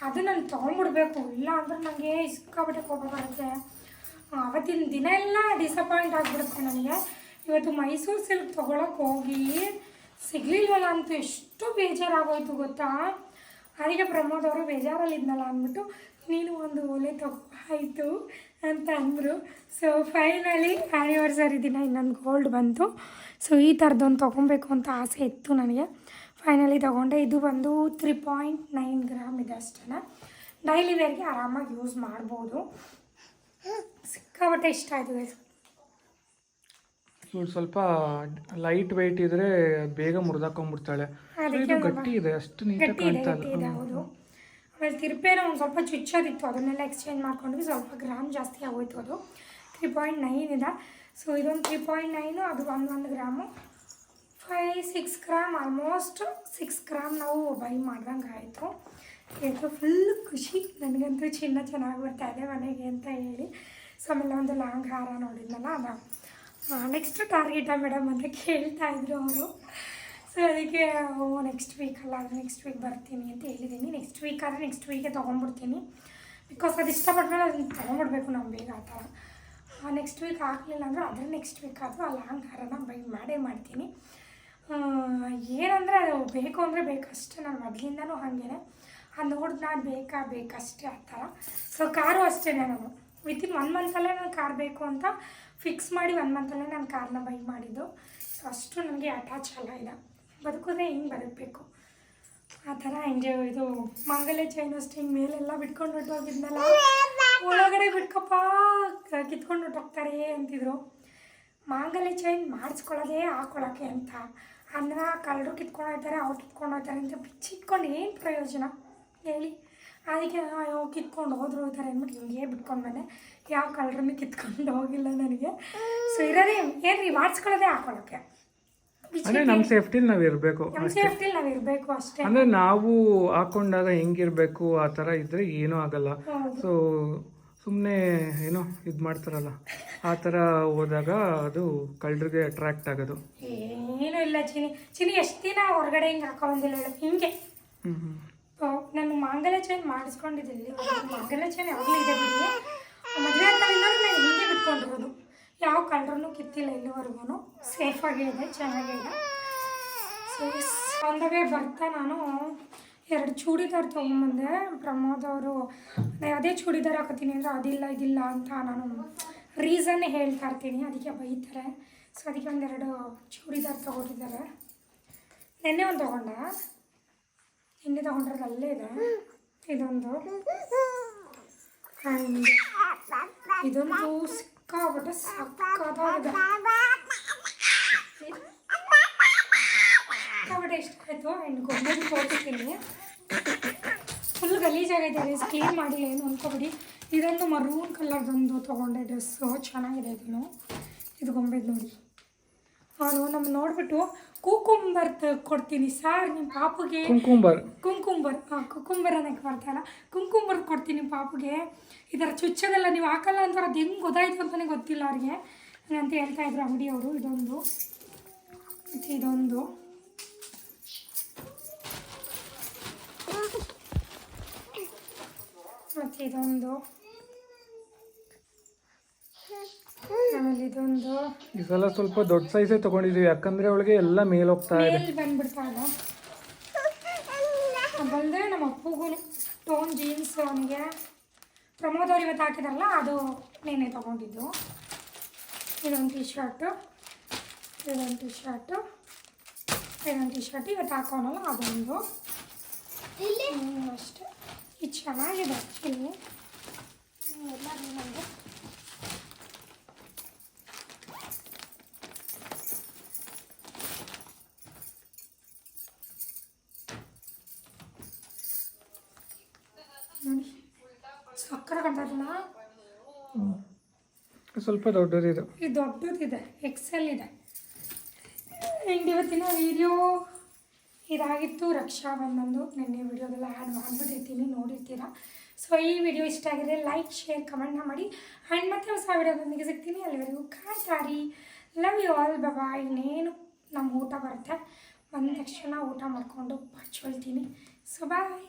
Speaker 1: ಅದು ನಾನು ತೊಗೊಂಬಿಡ್ಬೇಕು ಇಲ್ಲ ಅಂದ್ರೆ ನನಗೆ ಸಿಕ್ಕಾಬಟ್ಟೆ ಕೋಪ ಬರುತ್ತೆ. ಅವತ್ತಿನ ದಿನ ಎಲ್ಲ ಡಿಸಪಾಯಿಂಟ್ ಆಗಿಬಿಡುತ್ತೆ ನನಗೆ. ಇವತ್ತು ಮೈಸೂರು ಸಿಲ್ಕ್ ತೊಗೊಳಕ್ಕೆ ಹೋಗಿ ಸಿಗಲಿಲ್ವಲ್ಲ ಅಂತ ಎಷ್ಟು ಬೇಜಾರಾಗೋಯ್ತು ಗೊತ್ತಾ? ಅದಕ್ಕೆ ಪ್ರಮೋದ್ ಅವರು ಬೇಜಾರಲ್ಲಿದ್ನಲ್ಲ ಅಂದ್ಬಿಟ್ಟು, ನೀನು ಒಂದು ಓಲೆ ಆಯಿತು ಅಂತ ಅಂದರು. ಸೊ ಫೈನಲಿ ಆ್ಯನಿವರ್ಸರಿ ದಿನ ಇನ್ನೊಂದು ಗೋಲ್ಡ್ ಬಂತು. ಸೊ ಈ ಥರದ್ದೊಂದು ತೊಗೊಬೇಕು ಅಂತ ಆಸೆ ಇತ್ತು ನನಗೆ. ಫೈನಲಿ ತೊಗೊಂಡೆ. ಇದು ಬಂದು ತ್ರೀ ಪಾಯಿಂಟ್ ನೈನ್ ಗ್ರಾಮ್ ಇದೆ ಅಷ್ಟೇ ಡೈಲಿ ವೇರ್ಗೆ ಆರಾಮಾಗಿ ಯೂಸ್ ಮಾಡ್ಬೋದು. ಸಿಕ್ಕಾಬಟ್ಟೆ ಇಷ್ಟ ಆಯಿತು.
Speaker 2: ಇವಳು ಸ್ವಲ್ಪ ಲೈಟ್ ವೆಯ್ಟ್ ಇದ್ರೆ ಬೇಗ ಮುರಿದಾಕೊಂಡ್ಬಿಡ್ತಾಳೆ. ಇದು ಗಟ್ಟಿ ಇದೆ ಅಷ್ಟು ನೀಟಾಗಿ
Speaker 1: ಗಟ್ಟಿ ಇದೆ
Speaker 2: ಕಾಣ್ತಾ
Speaker 1: ಗಟ್ಟಿ
Speaker 2: ಇಲ್ಲ
Speaker 1: ಹೌದು. ಆಮೇಲೆ ತಿರುಪೇನ ಒಂದು ಸ್ವಲ್ಪ ಚುಚ್ಚೋದಿತ್ತು ಅದನ್ನೆಲ್ಲ ಎಕ್ಸ್ಚೇಂಜ್ ಮಾಡ್ಕೊಂಡ್ವಿ ಸ್ವಲ್ಪ ಗ್ರಾಮ್ ಜಾಸ್ತಿ ಆಗೋಯ್ತು ಅದು. ತ್ರೀ ಪಾಯಿಂಟ್ ನೈನ್ ಇದೆ. ಸೊ ಇದೊಂದು ತ್ರೀ ಪಾಯಿಂಟ್ ನೈನು ಅದು ಒಂದು ಒಂದು gram. Five six gram almost six gram ನಾವು ಬೈ ಮಾಡ್ದಂಗೆ ಆಯಿತು. ಇದು ಫುಲ್ ಖುಷಿ. ನನಗಂತೂ ಚಿನ್ನ ಚೆನ್ನಾಗಿ ಬರ್ತಾ ಇದೆ ಮನೆಗೆ ಅಂತ ಹೇಳಿ. ಸೊ ಆಮೇಲೆ ಒಂದು ಲಾಂಗ್ ಹಾರ ನೋಡಿದ್ನಲ್ಲ ಅದು. ನೆಕ್ಸ್ಟ್ ಟಾರ್ಗೆಟಾ ಮೇಡಮ್ ಅಂತ ಕೇಳ್ತಾ ಇದ್ರು ಅವರು. ಸೊ ಅದಕ್ಕೆ ನೆಕ್ಸ್ಟ್ ವೀಕ್ ಅಲ್ಲ ನೆಕ್ಸ್ಟ್ ವೀಕ್ ಬರ್ತೀನಿ ಅಂತ ಹೇಳಿದ್ದೀನಿ ನೆಕ್ಸ್ಟ್ ವೀಕ್ ಆದರೆ ನೆಕ್ಸ್ಟ್ ವೀಕೆ ತೊಗೊಂಡ್ಬಿಡ್ತೀನಿ. ಬಿಕಾಸ್ ಅದು ಇಷ್ಟಪಟ್ಮೇಲೆ ಅದನ್ನು ತೊಗೊಂಡ್ಬಿಡ್ಬೇಕು ನಾವು ಬೇಗ ಆ ಥರ. ನೆಕ್ಸ್ಟ್ ವೀಕ್ ಆಗಲಿಲ್ಲ ಅಂದರೆ ಅದ್ರ ನೆಕ್ಸ್ಟ್ ವೀಕ್ ಆದರೂ ಆ ಲಾಂಗ್ ಹಾರನ ಬೈ, ಮಾಡೇ ಮಾಡ್ತೀನಿ. ಏನಂದರೆ ಅದು ಬೇಕು ಅಂದರೆ ಬೇಕಷ್ಟೇ ನಾನು ಮೊದಲಿಂದನೂ ಹಾಗೇನೆ. ಅದು ನಾನು ಬೇಕಾ, ಬೇಕಷ್ಟೇ ಆ ಥರ. ಸೊ ಕಾರು ಅಷ್ಟೇ ನಾನು. ವಿತಿನ್ ಒನ್ ಮಂತಲ್ಲೇ ನಾನು ಕಾರ್ ಬೇಕು ಅಂತ ಫಿಕ್ಸ್ ಮಾಡಿ ಒನ್ ಮಂತಲ್ಲೇ ನಾನು ಕಾರ್ನ ಬೈ ಮಾಡಿದ್ದು. ಸೊ ಅಷ್ಟು ನನಗೆ ಅಟ್ಯಾಚ್ ಅಲ್ಲ ಇದೆ ಬದುಕೋದೆ ಹಿಂಗೆ ಬದುಕಬೇಕು? ಆ ಥರ ಎಂಜಾಯ್ ಇದು ಮಂಗಲ್ಯ ಚೈನ್ ಅಷ್ಟೇ ಹಿಂಗೆ ಮೇಲೆಲ್ಲ ಬಿಟ್ಕೊಂಡು ಹೊಟ್ಟೋಗಿದ್ನಲ್ಲ ಒಳಗಡೆ ಬಿಟ್ಕಪ್ಪ, ಕಿತ್ಕೊಂಡು ಹೊಟ್ಟೋಗ್ತಾರೆ ಅಂತಿದ್ರು. ಮಾಂಗಲ್ಯ ಚೈನ್ ಮಾಡಿಸ್ಕೊಳ್ಳೋದೇ ಹಾಕೊಳ್ಳೋಕ್ಕೆ ಅಂತ. ಅನ್ನ ಕಳ್ಳರು ಕಿತ್ಕೊಂಡು ಹೋಗ್ತಾರೆ, ಅವ್ರು ಕಿತ್ಕೊಂಡು ಹೋಗ್ತಾರೆ ಅಂತ ಬಿಚ್ಚಿಟ್ಕೊಂಡು ಏನು ಪ್ರಯೋಜನ? ಹೇಳಿ. ಅದಕ್ಕೆ ಅಯ್ಯೋ ಕಿತ್ಕೊಂಡು ಹೋದ್ರು ಹೋಗ್ತಾರೆ ಅಂದ್ಬಿಟ್ಟು ಹಿಂಗೆ ಬಿಟ್ಕೊಂಡು ಬಂದೆ. ಯಾವ ಕಳ್ಳರನ್ನು ಕಿತ್ಕೊಂಡು ಹೋಗಿಲ್ಲ ನನಗೆ. ಸೊ ಇರೋದೇ ಏನ್ರಿ ರೀ ಮಾಡಿಸ್ಕೊಳ್ಳೋದೇ ಹಾಕೊಳ್ಳೋಕ್ಕೆ
Speaker 2: ಅಂದ್ರೆ ನಮ್ಮ ಸೇಫ್ಟಿಲಿ ನಾವು ಇರಬೇಕು.
Speaker 1: ಸೇಫ್ಟಿಲಿ ನಾವು ಇರಬೇಕು ಅಷ್ಟೇ.
Speaker 2: ಅಂದ್ರೆ ನಾವು ಹಾಕೊಂಡಾಗ ಹೆಂಗಿರ್ಬೇಕು ಆ ಥರ ಇದ್ರೆ ಏನೂ ಆಗಲ್ಲ. ಸೊ ಸುಮ್ಮನೆ ಏನೋ ಇದು ಮಾಡ್ತಾರಲ್ಲ. ಆ ಥರ ಹೋದಾಗ ಅದು ಕಳ್ಳರಿಗೆ ಅಟ್ರಾಕ್ಟ್ ಆಗೋದು.
Speaker 1: ಏನೂ ಇಲ್ಲ ಚಿನಿ ಚಿನಿ ಎಷ್ಟು ದಿನ ಹೊರಗಡೆ ಹಿಂಗೆ ಹಾಕೊಂಬಂದಿಲ್ಲ ಹೇಳು. ಹಿಂಗೆ.
Speaker 2: ಹ್ಞೂ ಹ್ಞೂ
Speaker 1: ನಾನು ಮಾಂಗಲ್ಯ ಚೈನ್ ಮಾಡಿಸ್ಕೊಂಡಿದ್ದೀನಿ. ಮಾಂಗಲ್ಯ ಚೈನ್ ಯಾವಾಗಲೂ ಇದೆ ಬಿಡಿ. ಮದುವೆ ಆಗ್ತಾಗಿಂದ ನಾನು ಹಿಂಗೆ ಬಿಟ್ಕೊಂಡಿರೋದು. ಯಾವ ಕಳ್ಳರನ್ನು ಕಿತ್ತಿಲ್ಲ ಇಲ್ಲಿವರೆಗೂ. ಸೇಫಾಗೇ ಇದೆ, ಚೆನ್ನಾಗೇ ಇದೆ. ಸೊ ಒಂದವೇ ಬರ್ತಾ ನಾನು ಎರಡು ಚೂಡಿದಾರ್ ತೊಗೊಂಬಂದೆ ಪ್ರಮೋದ್ ಅವರು, ಅದೇ ಚೂಡಿದಾರ್ ಹಾಕೋತೀನಿ ಅಂದರೆ ಅದಿಲ್ಲ, ಇದಿಲ್ಲ ಅಂತ ನಾನು ರೀಸನ್ ಹೇಳ್ತಾ ಇರ್ತೀನಿ. ಅದಕ್ಕೆ ಬೈತಾರೆ. ಸೊ ಅದಕ್ಕೆ ಒಂದೆರಡು ಚೂಡಿದಾರ್ ತೊಗೊಂಡಿದ್ದಾರೆ. ನೆನ್ನೆ ಒಂದು ತೊಗೊಂಡ. ಹಿಂದೆ ತಗೊಂಡ್ರೆ ಅಲ್ಲೇ ಇದೆ. ಇದೊಂದು. ಇದೊಂದು ಸಿಕ್ಕಾಬಿಟ್ಟು ಸಕ್ಕತ್ತಾಗಿದೆ. ಸಿಕ್ಕಾಬಿಟ್ಟೆ ಇಷ್ಟ ಆಯಿತು. ಆ್ಯಂಡ್ ಗೊಂಬೆ ತೋರಿಸ್ತೀನಿ. ಫುಲ್ ಗಲೀಜಾಗೈತೆ ಡ್ರೆಸ್ ಕ್ಲೀನ್ ಮಾಡಿಲ್ಲ ಏನು ಅಂದ್ಕೊಬಿಡಿ ಇದೊಂದು ಮರೂನ್ ಕಲರ್ದೊಂದು ತೊಗೊಂಡೆ ಡ್ರೆಸ್ಸು ಚೆನ್ನಾಗಿದೆ ಇದನ್ನು. ಇದು ಗೊಂಬೆದು ನೋಡಿ. ಅವನು ನಮ್ಮ ನೋಡ್ಬಿಟ್ಟು ಕುಕುಂಬರ್ ಕೊಡ್ತೀನಿ ಸರ್ ನಿಮ್ಮ ಪಾಪುಗೆ.
Speaker 2: ಕುಂಕುಂಬರ್.
Speaker 1: ಕುಂಕುಂಬರ್. ಹಾಂ ಕುಕುಂಬರ್ ಅನ್ನಕ್ಕೆ ಬರ್ತಾಯಿಲ್ಲ ಕುಂಕುಂಬರ್ ಕೊಡ್ತೀನಿ ಪಾಪುಗೆ. ಈ ಥರ ಚುಚ್ಚೋದೆಲ್ಲ ನೀವು ಹಾಕಲ್ಲ ಅಂತ ಅದು ಹೆಂಗೆ ಗೊತ್ತಾಯ್ತು ಅಂತಲೇ ಗೊತ್ತಿಲ್ಲ ಅವ್ರಿಗೆ. ಅಂತ ಹೇಳ್ತಾ ಇದ್ರು ಅಂಗಡಿಯವರು ಇದೊಂದು. ಮತ್ತು ಇದೊಂದು. ಮತ್ತು ಇದೊಂದು. ಆಮೇಲೆ ಇದೊಂದು
Speaker 2: ಈ ಸಲ ಸ್ವಲ್ಪ ದೊಡ್ಡ ಸೈಜೇ ತಗೊಂಡಿದೀವಿ ಯಾಕಂದ್ರೆ ಅವಳಿಗೆ ಎಲ್ಲ ಮೇಲ್ ಹೋಗ್ತಾ ಇದೆ.
Speaker 1: ಮೇಲ್ ಬಂದ್ಬಿಡ್ತಾ ಇದೆ. ಬಂದರೆ ನಮ್ಮ ಅಪ್ಪಗೂ ಟೋನ್ ಜೀನ್ಸ್ ಅವನಿಗೆ ಪ್ರಮೋದ್ ಅವ್ರು ಇವತ್ತು ಹಾಕಿದಾರಲ್ಲ ಅದು ನೇನೆ ತೊಗೊಂಡಿದ್ದು. ಇದೊಂದು ಟಿ ಶರ್ಟು ಇದೊಂದು ಟಿ ಶರ್ಟು ಇದೊಂದು ಟಿ ಶರ್ಟ್ ಇವತ್ತು ಹಾಕೋನಲ್ಲ ಅದೊಂದು. ಅಷ್ಟೆ ಅಷ್ಟೇ. ಇದು ಚೆನ್ನಾಗಿದೆ ಆ್ಯಕ್ಚುಲಿ ಎಲ್ಲ ನನಗೆ ನೋಡಿ ಸಕ್ಕರೆ ಕಂಡಲ್ಲ
Speaker 2: ಸ್ವಲ್ಪ ದೊಡ್ಡದಿದೆ
Speaker 1: ಇದು. ದೊಡ್ಡದಿದೆ ಎಕ್ಸೆಲ್ ಇದೆ. ಆ್ಯಂಡ್ ಇವತ್ತಿನ ವಿಡಿಯೋ ಇದಾಗಿತ್ತು. ರಕ್ಷಾ ಬಂದಂದು ನೆನ್ನೆ ವೀಡಿಯೋದೆಲ್ಲ ಆ್ಯಡ್ ಮಾಡಿಬಿಟ್ಟಿರ್ತೀನಿ, ನೋಡಿರ್ತೀರಾ? ಸೊ ಈ ವಿಡಿಯೋ ಇಷ್ಟ ಆಗಿದೆ ಲೈಕ್ ಶೇರ್ ಕಮೆಂಟ್ನ ಮಾಡಿ. ಆ್ಯಂಡ್ ಮತ್ತೆ ಹೊಸ ವಿಡಿಯೋದೊಂದಿಗೆ ಸಿಗ್ತೀನಿ. ಅಲ್ಲಿವರೆಗೂ ಕಾಯ್ತಾರಿ ಲವ್ ಯು ಆಲ್ ಬಬಾ ಇನ್ನೇನು ನಮ್ಮ ಊಟ ಬರುತ್ತೆ, ಬಂದ ತಕ್ಷಣ ಊಟ ಮಾಡಿಕೊಂಡು ಪಚ್ಕೊಳ್ತೀನಿ ಸೊ ಬಾಯ್